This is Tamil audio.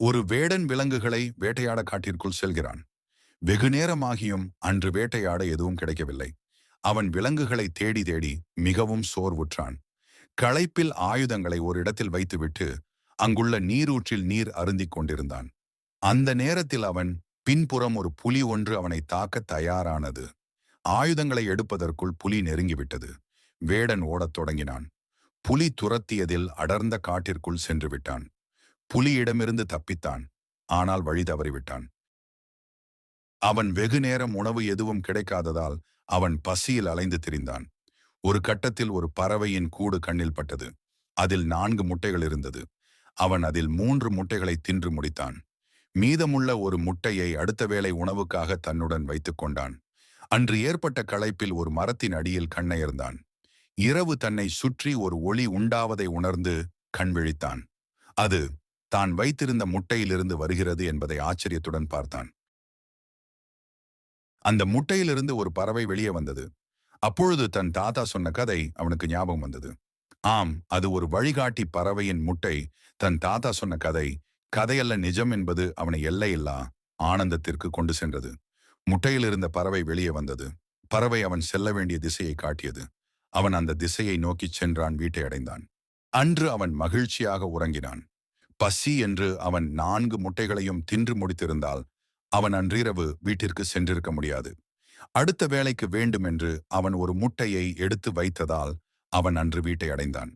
ஒரு வேடன் விலங்குகளை வேட்டையாட காட்டிற்குள் செல்கிறான். வெகு நேரமாகியும் அன்று வேட்டையாட எதுவும் கிடைக்கவில்லை. அவன் விலங்குகளை தேடி தேடி மிகவும் சோர்வுற்றான். களைப்பில் ஆயுதங்களை ஒரு இடத்தில் வைத்துவிட்டு அங்குள்ள நீரூற்றில் நீர் அருந்திக் கொண்டிருந்தான். அந்த நேரத்தில் அவன் பின்புறம் ஒரு புலி ஒன்று அவனை தாக்க தயாரானது. ஆயுதங்களை எடுப்பதற்குள் புலி நெருங்கிவிட்டது. வேடன் ஓடத் தொடங்கினான். புலி துரத்தியதில் அடர்ந்த காட்டிற்குள் சென்று விட்டான். புலியிடமிருந்து தப்பித்தான். ஆனால் வழி தவறிவிட்டான். அவன் வெகு நேரம் உணவு எதுவும் கிடைக்காததால் அவன் பசியில் அலைந்து திரிந்தான். ஒரு கட்டத்தில் ஒரு பறவையின் கூடு கண்ணில் பட்டது. அதில் நான்கு முட்டைகள் இருந்தது. அவன் அதில் மூன்று முட்டைகளை தின்று முடித்தான். மீதமுள்ள ஒரு முட்டையை அடுத்த வேளை உணவுக்காக தன்னுடன் வைத்துக் கொண்டான். அன்று ஏற்பட்ட களைப்பில் ஒரு மரத்தின் அடியில் கண்ணயர்ந்தான். இரவு தன்னை சுற்றி ஒரு ஒளி உண்டாவதை உணர்ந்து கண் விழித்தான். அது தான் வைத்திருந்த முட்டையிலிருந்து வருகிறது என்பதை ஆச்சரியத்துடன் பார்த்தான். அந்த முட்டையிலிருந்து ஒரு பறவை வெளியே வந்தது. அப்பொழுது தன் தாத்தா சொன்ன கதை அவனுக்கு ஞாபகம் வந்தது. ஆம் அது ஒரு வழிகாட்டி பறவையின் முட்டை. தன் தாத்தா சொன்ன கதை கதையல்ல நிஜம் என்பது அவனை எல்லையில்லா ஆனந்தத்திற்கு கொண்டு சென்றது. முட்டையில் இருந்த பறவை வெளியே வந்தது. பறவை அவன் செல்ல வேண்டிய திசையை காட்டியது. அவன் அந்த திசையை நோக்கிச் சென்றான் வீட்டை அடைந்தான். அன்று அவன் மகிழ்ச்சியாக உறங்கினான். பசி என்று அவன் நான்கு முட்டைகளையும் தின்று முடித்திருந்தால் அவன் அன்றிரவு வீட்டிற்கு சென்றிருக்க முடியாது. அடுத்த வேலைக்கு வேண்டுமென்று அவன் ஒரு முட்டையை எடுத்து வைத்ததால் அவன் அன்று வீட்டை அடைந்தான்.